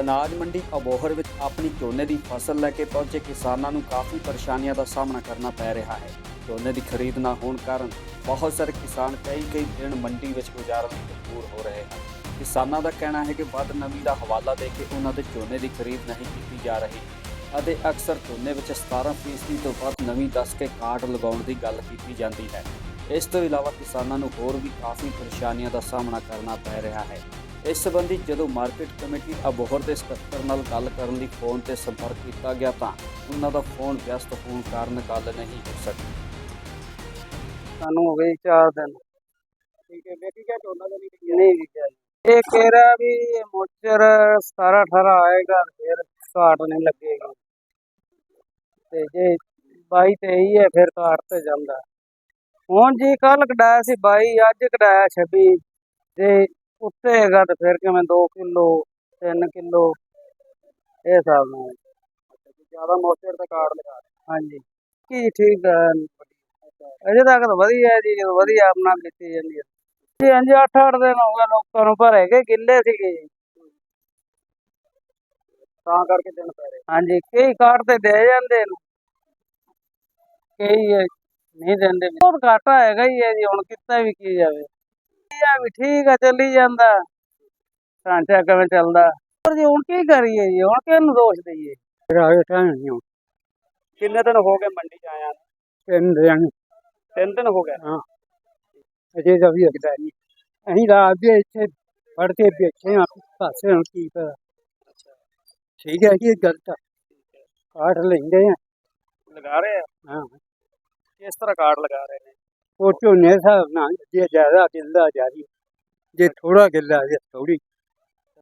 ਅਨਾਜ ਮੰਡੀ ਅਬੋਹਰ ਵਿੱਚ ਆਪਣੀ ਝੋਨੇ ਦੀ ਫਸਲ ਲੈ ਕੇ ਪਹੁੰਚੇ ਕਿਸਾਨਾਂ ਨੂੰ ਕਾਫੀ ਪਰੇਸ਼ਾਨੀਆਂ ਦਾ ਸਾਹਮਣਾ ਕਰਨਾ ਪੈ ਰਿਹਾ ਹੈ। ਝੋਨੇ ਦੀ ਖਰੀਦ ਨਾ ਹੋਣ ਕਾਰਨ ਬਹੁਤ ਸਾਰੇ ਕਿਸਾਨ ਕਈ ਕਈ ਦਿਨ ਮੰਡੀ ਵਿੱਚ ਗੁਜ਼ਾਰਨ ਲਈ ਮਜਬੂਰ ਹੋ ਰਹੇ ਹਨ। ਕਿਸਾਨਾਂ ਦਾ ਕਹਿਣਾ ਹੈ ਕਿ ਵੱਧ ਨਮੀ ਦਾ ਹਵਾਲਾ ਦੇ ਕੇ ਉਹਨਾਂ ਦੇ ਝੋਨੇ ਦੀ ਖਰੀਦ ਨਹੀਂ ਕੀਤੀ ਜਾ ਰਹੀ ਅਤੇ ਅਕਸਰ ਝੋਨੇ ਵਿੱਚ 17% ਤੋਂ ਵੱਧ ਨਮੀ ਦੱਸ ਕੇ ਕਾਟ ਲਗਾਉਣ ਦੀ ਗੱਲ ਕੀਤੀ ਜਾਂਦੀ ਹੈ। ਇਸ ਤੋਂ ਇਲਾਵਾ ਕਿਸਾਨਾਂ ਨੂੰ ਹੋਰ ਵੀ ਕਾਫੀ ਪਰੇਸ਼ਾਨੀਆਂ ਦਾ ਸਾਹਮਣਾ ਕਰਨਾ ਪੈ ਰਿਹਾ ਹੈ। ਇਸ ਸੰਬੰਧੀ ਜਦੋਂ ਮਾਰਕੀਟ ਕਮੇਟੀ ਅਬੋਹਰ ਦੇ ਸਕੱਤਰ ਨਾਲ ਗੱਲ ਕਰਨ ਲਈ ਫੋਨ ਤੇ ਸੰਪਰਕ ਕੀਤਾ ਗਿਆ ਤਾਂ ਉਹਨਾਂ ਦਾ ਫੋਨ ਵਿਅਸਤ ਹੋਣ ਕਾਰਨ ਗੱਲ ਨਹੀਂ ਹੋ ਸਕੀ। ਸਾਨੂੰ ਹੋ ਗਏ 4 ਦਿਨ। ਠੀਕ ਹੈ ਵੇਖੀ ਗਿਆ ਝੋਨਾ ਦਾ ਨਹੀਂ ਨਹੀਂ ਵਿਕਿਆ। ਇਹ ਕਹਿ ਰਿਹਾ ਵੀ ਮੋਚਰ 17 18 ਆਏਗਾ ਫਿਰ ਘਾਟ ਨਹੀਂ ਲੱਗੇਗੀ। ਤੇ ਜੇ 22 23 ਹੈ ਫਿਰ ਘਾਟ ਤੇ ਜਾਂਦਾ। ਹੁਣ ਜੀ ਕੱਲ ਕਢਾਇਆ ਸੀ 22 ਅੱਜ ਕਢਾਇਆ 26 ਜੇ ਉੱਤੇ ਹੈਗਾ ਤੇ ਫਿਰ ਕਿਵੇਂ 2 ਕਿਲੋ 3 ਕਿਲੋ ਇਹ ਹਿਸਾਬ ਨਾਲ। ਜ਼ਿਆਦਾ ਮੋਚਰ ਤੇ ਕਾਰਡ ਲਗਾ ਹਾਂਜੀ। ਕੀ ਠੀਕ ਹੈ ਅਜੇ ਤੱਕ ਤਾਂ ਵਧੀਆ ਹੈ ਜੀ ਜਦੋਂ ਵਧੀਆ ਆਪਣਾ ਕੀਤੀ ਜਾਂਦੀ ਹੈ ਜੀ ਹਾਂਜੀ 8-8 ਦਿਨ ਹੋ ਗਏ ਲੋਕਾਂ ਨੂੰ ਭਰੇ ਕੇ ਗਿੱਲੇ ਸੀਗੇ ਤਾਂ ਕਰਕੇ ਦਿਨ ਪੈ ਰਹੇ। ਹਾਂਜੀ ਕਈ ਕਾਰਡ ਤੇ ਦੇ ਜਾਂਦੇ ਨੇ। ਕਈ ਨਹੀਂ ਦਿੰਦੇ। ਬਹੁਤ ਘਾਟਾ ਹੈਗਾ ਹੀ ਹੈ ਜੀ ਹੁਣ ਕਿੱਤਾ ਵੀ ਕੀ ਜਾਵੇ। ਇਹ ਆ ਵੀ ਠੀਕ ਆ ਚੱਲੀ ਜਾਂਦਾ। ਢਾਂਚਾ ਕਿਵੇਂ ਚੱਲਦਾ? ਪਰ ਜੀ ਹੁਣ ਕੀ ਕਰੀਏ ਜੀ? ਹੁਣ ਕਿਹਨੂੰ ਦੋਸ਼ ਦਈਏ? ਆਏ ਟਾਈਮ ਨਹੀਂ ਕਿੰਨੇ ਦਿਨ ਹੋ ਗਏ ਮੰਡੀ ਚ ਆਇਆ ਤਿੰਨ ਦਿਨ। ਤਿੰਨ ਦਿਨ ਹੋ ਗਏ? ਅਜੇ ਤਾਂ ਵੀ ਅਗਦਾ ਨਹੀਂ ਅਸੀਂ ਰਾਤ ਦੇ ਇੱਥੇ ਫੜ ਕੇ ਬੈਠੇ ਆ ਪਾਸੇ ਹੁਣ ਕੀ ਪਤਾ। ਠੀਕ ਹੈ ਜੀ ਗਲਤ ਕਾਠ ਲੈਂਦੇ ਆ। ਲਗਾ ਰਹੇ ਆ? ਹਾਂ। ਕਿਸ ਤਰ੍ਹਾਂ ਕਾਰਡ ਲਗਾ ਰਹੇ ਨੇ? ਉਹ ਝੋਨੇ ਦੇ ਹਿਸਾਬ ਨਾਲ ਜੇ ਜ਼ਿਆਦਾ ਗਿੱਲਾ ਜਾਰੀ ਜੇ ਥੋੜਾ ਗਿੱਲਾ ਜੇ ਥੋੜੀ